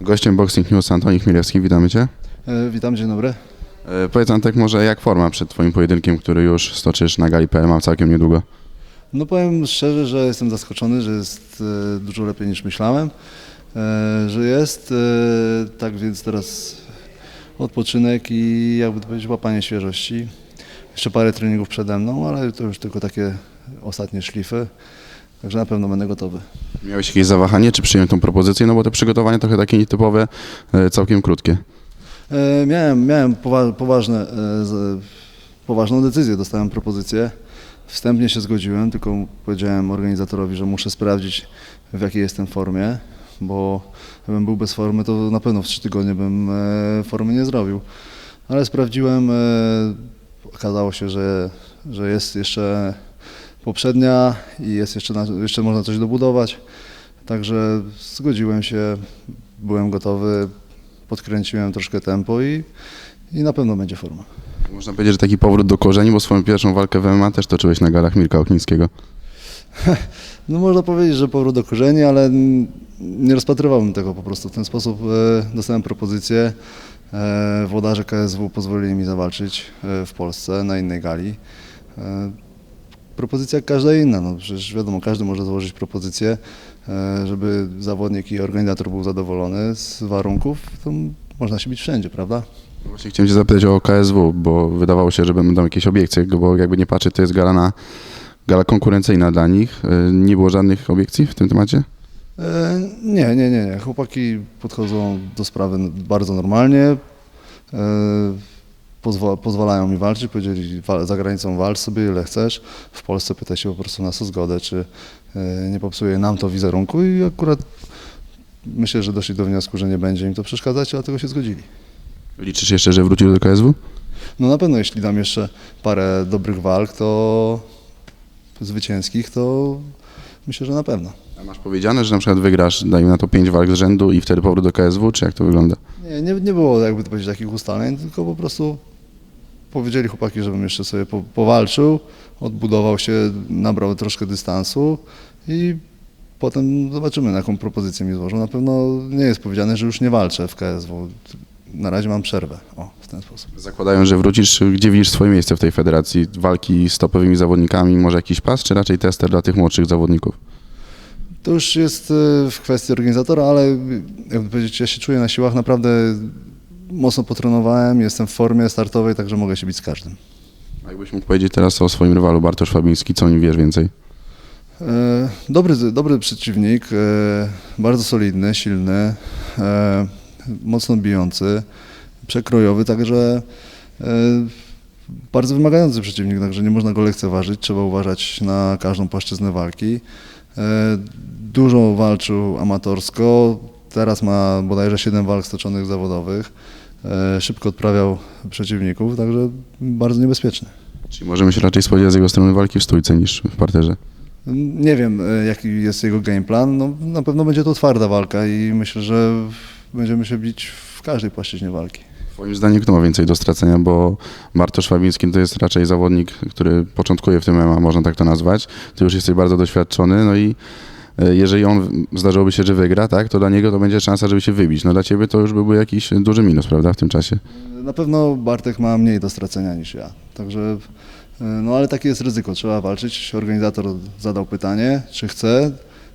Gościem Boxing News Antoni Chmielewski, witamy Cię. E, Witam, dzień dobry. E, Powiedz Antek może jak forma przed Twoim pojedynkiem, który już stoczysz na gali PLMA całkiem niedługo. No powiem szczerze, że jestem zaskoczony, że jest e, dużo lepiej niż myślałem, e, że jest. e, Tak więc teraz odpoczynek i jakby to powiedzieć łapanie świeżości. Jeszcze parę treningów przede mną, ale to już tylko takie ostatnie szlify. Także na pewno będę gotowy. Miałeś jakieś zawahanie, czy przyjąć tą propozycję? No bo te przygotowania trochę takie nietypowe, e, całkiem krótkie. E, Miałem, miałem powa- poważne, e, z- poważną decyzję, dostałem propozycję. Wstępnie się zgodziłem, tylko powiedziałem organizatorowi, że muszę sprawdzić w jakiej jestem formie, bo gdybym był bez formy, to na pewno w trzy tygodnie bym e, formy nie zrobił. Ale sprawdziłem, e, okazało się, że, że jest jeszcze poprzednia i jest jeszcze, na, jeszcze można coś dobudować. Także zgodziłem się, byłem gotowy, podkręciłem troszkę tempo i, i na pewno będzie forma. Można powiedzieć, że taki powrót do korzeni, bo swoją pierwszą walkę w MMA też toczyłeś na galach Mirka Oknińskiego. No można powiedzieć, że powrót do korzeni, ale nie rozpatrywałbym tego po prostu w ten sposób. E, dostałem propozycję, e, włodarze KSW pozwolili mi zawalczyć e, w Polsce na innej gali. Propozycja jak każda inna, no przecież wiadomo, każdy może złożyć propozycję, e, żeby zawodnik i organizator był zadowolony z warunków, to można się bić wszędzie, prawda? No Właśnie chciałem Cię zapytać o KSW, bo wydawało się, że będą jakieś obiekcje, bo jakby nie patrzeć, to jest gala, na, gala konkurencyjna dla nich. E, Nie było żadnych obiekcji w tym temacie? E, Nie, nie, nie, nie. Chłopaki podchodzą do sprawy bardzo normalnie. E, Pozwa- pozwalają mi walczyć, powiedzieli za granicą walcz sobie ile chcesz. W Polsce pyta się po prostu nas o zgodę, czy e, nie popsuje nam to wizerunku i akurat myślę, że doszli do wniosku, że nie będzie im to przeszkadzać, dlatego się zgodzili. Liczysz jeszcze, że wrócił do KSW? No na pewno jeśli dam jeszcze parę dobrych walk, to zwycięskich, to myślę, że na pewno. A masz powiedziane, że na przykład wygrasz, dajmy na to pięć walk z rzędu i wtedy powrót do KSW, czy jak to wygląda? Nie, nie, nie było jakby to powiedzieć takich ustaleń, tylko po prostu powiedzieli chłopaki, żebym jeszcze sobie po, powalczył, odbudował się, nabrał troszkę dystansu i potem zobaczymy, na jaką propozycję mi złożą. Na pewno nie jest powiedziane, że już nie walczę w KSW. Na razie mam przerwę. O, w ten sposób. Zakładają, że wrócisz. Gdzie widzisz swoje miejsce w tej federacji? Walki z topowymi zawodnikami, może jakiś pas, czy raczej tester dla tych młodszych zawodników? To już jest e, w kwestii organizatora, ale jakby powiedzieć, ja się czuję na siłach, naprawdę mocno potrenowałem, jestem w formie startowej, także mogę się bić z każdym. A jakbyś mógł powiedzieć teraz o swoim rywalu Bartosz Fabiński, co o nim wiesz więcej? E, Dobry, dobry przeciwnik, e, bardzo solidny, silny, e, mocno bijący, przekrojowy, także bardzo wymagający przeciwnik, także nie można go lekceważyć, trzeba uważać na każdą płaszczyznę walki. Dużo walczył amatorsko, teraz ma bodajże 7 walk stoczonych zawodowych, szybko odprawiał przeciwników, także bardzo niebezpieczny. Czyli możemy się raczej spodziewać z jego strony walki w stójce niż w parterze. Nie wiem, e, jaki jest jego game plan. No, na pewno będzie to twarda walka i myślę, że będziemy się bić w każdej płaszczyźnie walki. Twoim zdaniem kto ma więcej do stracenia, bo Bartosz Fabiński to jest raczej zawodnik, który początkuje w tym MMA, można tak to nazwać. Ty już jesteś bardzo doświadczony, no i e, jeżeli on zdarzyłoby się, że wygra, tak, to dla niego to będzie szansa, żeby się wybić. No dla ciebie to już byłby jakiś duży minus, prawda, w tym czasie. Na pewno Bartek ma mniej do stracenia niż ja. Także, e, no ale takie jest ryzyko, trzeba walczyć. Organizator zadał pytanie, czy chce.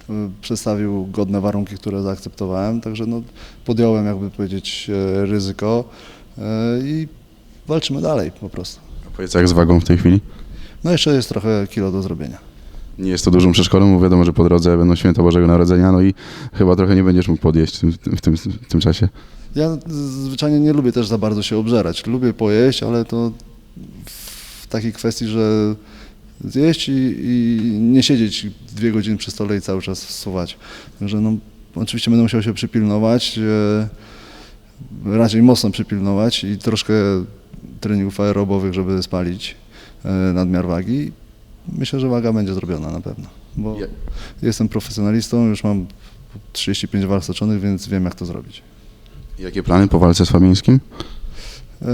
E, Przedstawił godne warunki, które zaakceptowałem, także no, podjąłem, jakby powiedzieć, e, ryzyko e, i walczymy dalej po prostu. A powiedz, jak z wagą w tej chwili? No jeszcze jest trochę kilo do zrobienia. Nie jest to dużą przeszkodą, bo wiadomo, że po drodze będą święta Bożego Narodzenia, no i chyba trochę nie będziesz mógł podjeść w tym, w tym, w tym czasie. Ja zwyczajnie nie lubię też za bardzo się obżerać. Lubię pojeść, ale to w takiej kwestii, że zjeść i, i nie siedzieć dwie godziny przy stole i cały czas wsuwać. Także no, oczywiście będę musiał się przypilnować, e, raczej mocno przypilnować i troszkę treningów aerobowych, żeby spalić e, nadmiar wagi. Myślę, że waga będzie zrobiona na pewno, bo jestem profesjonalistą, już mam 35 walk stoczonych, więc wiem jak to zrobić. Jakie plany po walce z Fabińskim? E,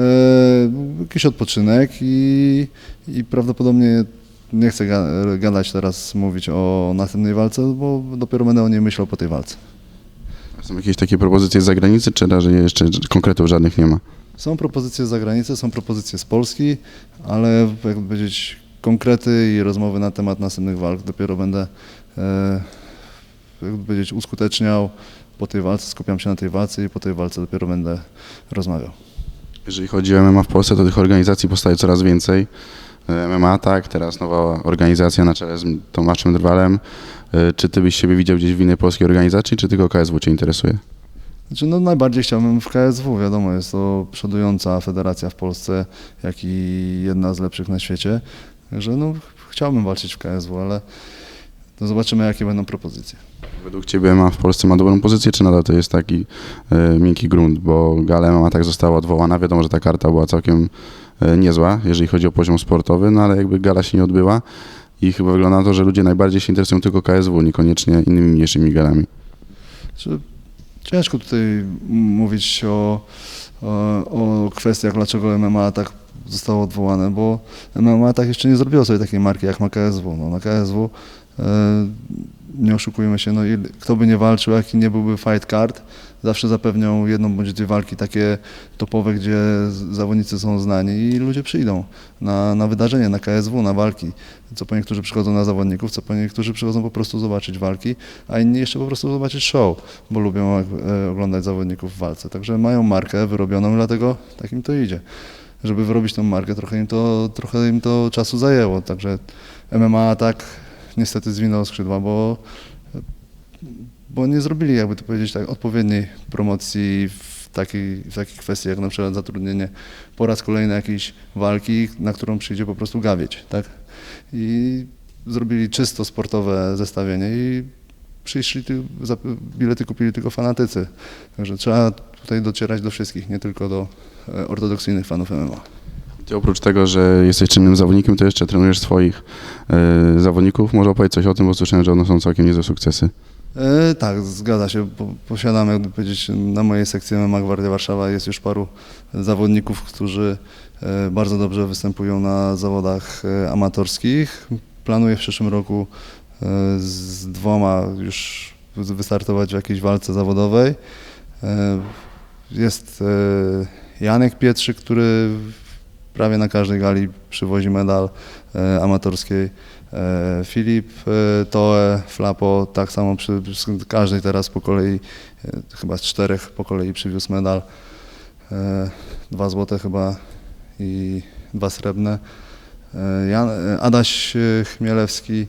jakiś odpoczynek i, i prawdopodobnie nie chcę ga- gadać teraz, mówić o następnej walce, bo dopiero będę o niej myślał po tej walce. Są jakieś takie propozycje z zagranicy, czy raczej jeszcze konkretów żadnych nie ma? Są propozycje z zagranicy, są propozycje z Polski, ale jakby powiedzieć konkrety i rozmowy na temat następnych walk dopiero będę e, jakby powiedzieć uskuteczniał po tej walce, skupiam się na tej walce i po tej walce dopiero będę rozmawiał. Jeżeli chodzi o MMA w Polsce, to tych organizacji powstaje coraz więcej. E, MMA, tak, teraz nowa organizacja na czele z Tomaszem Drwalem. E, Czy ty byś siebie widział gdzieś w innej polskiej organizacji, czy tylko KSW cię interesuje? Znaczy, no najbardziej chciałbym w KSW, wiadomo, jest to przodująca federacja w Polsce, jak i jedna z lepszych na świecie. Także no, chciałbym walczyć w KSW, ale no zobaczymy, jakie będą propozycje. Według ciebie MMA w Polsce ma dobrą pozycję, czy nadal to jest taki e, miękki grunt, bo Gala MMA tak została odwołana, wiadomo, że ta karta była całkiem e, niezła, jeżeli chodzi o poziom sportowy, no ale jakby gala się nie odbyła i chyba wygląda na to, że ludzie najbardziej się interesują tylko KSW, niekoniecznie innymi mniejszymi galami. Czy ciężko tutaj mówić o, o, o kwestiach, dlaczego MMA tak zostało odwołane, bo MMA tak jeszcze nie zrobiło sobie takiej marki jak ma KSW. No, na KSW e, nie oszukujmy się, no, kto by nie walczył, jaki nie byłby fight card, zawsze zapewnią jedną bądź dwie walki takie topowe, gdzie zawodnicy są znani i ludzie przyjdą na, na wydarzenie, na KSW, na walki. Co po niektórzy przychodzą na zawodników, co po niektórzy przychodzą po prostu zobaczyć walki, a inni jeszcze po prostu zobaczyć show, bo lubią e, oglądać zawodników w walce. Także mają markę wyrobioną, dlatego tak im to idzie. Żeby wyrobić tą markę, trochę im to, trochę im to czasu zajęło. Także MMA tak niestety zwinął skrzydła, bo, bo nie zrobili, jakby to powiedzieć, tak, odpowiedniej promocji w takiej, w takich kwestiach, jak na przykład zatrudnienie po raz kolejny jakiejś walki, na którą przyjdzie po prostu gawieć, tak? I zrobili czysto sportowe zestawienie i przyszli, za- bilety kupili tylko fanatycy. Także trzeba tutaj docierać do wszystkich, nie tylko do e, ortodoksyjnych fanów MMA. Ty oprócz tego, że jesteś czynnym zawodnikiem, to jeszcze trenujesz swoich e, zawodników. Może opowiedz coś o tym, bo słyszałem, że one są całkiem niezłe sukcesy. E, tak, zgadza się. Po, posiadam, jakby powiedzieć, na mojej sekcji MMA Gwardia Warszawa jest już paru zawodników, którzy e, bardzo dobrze występują na zawodach e, amatorskich. Planuję w przyszłym roku z dwoma już wy- wystartować w jakiejś walce zawodowej. E, Jest e, Janek Pietrzyk, który prawie na każdej gali przywozi medal e, amatorskiej. Filip, Toe, Flapo, tak samo przy, każdej teraz po kolei, chyba z czterech po kolei przywiózł medal. Dwa złote chyba i dwa srebrne. Jan, Adaś Chmielewski,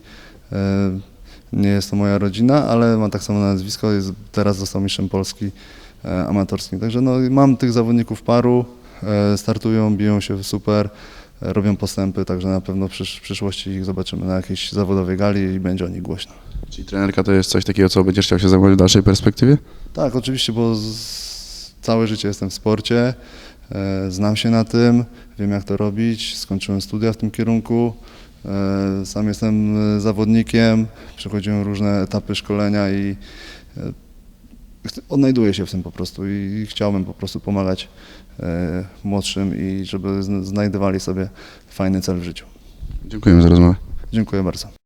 nie jest to moja rodzina, ale ma tak samo nazwisko, jest, teraz został mistrzem Polski e, amatorskim. Także no, mam tych zawodników paru, e, startują, biją się super, e, robią postępy, także na pewno w przysz- w przyszłości ich zobaczymy na jakiejś zawodowej gali i będzie o nich głośno. Czyli trenerka to jest coś takiego, co będziesz chciał się zajmować w dalszej perspektywie? Tak, oczywiście, bo całe życie jestem w sporcie, e, znam się na tym, wiem jak to robić, skończyłem studia w tym kierunku, e, sam jestem e, zawodnikiem, przechodziłem różne etapy szkolenia i e, odnajduję się w tym po prostu i chciałbym po prostu pomagać e, młodszym i żeby zn- znajdowali sobie fajny cel w życiu. Dziękujemy za rozmowę. Dziękuję bardzo.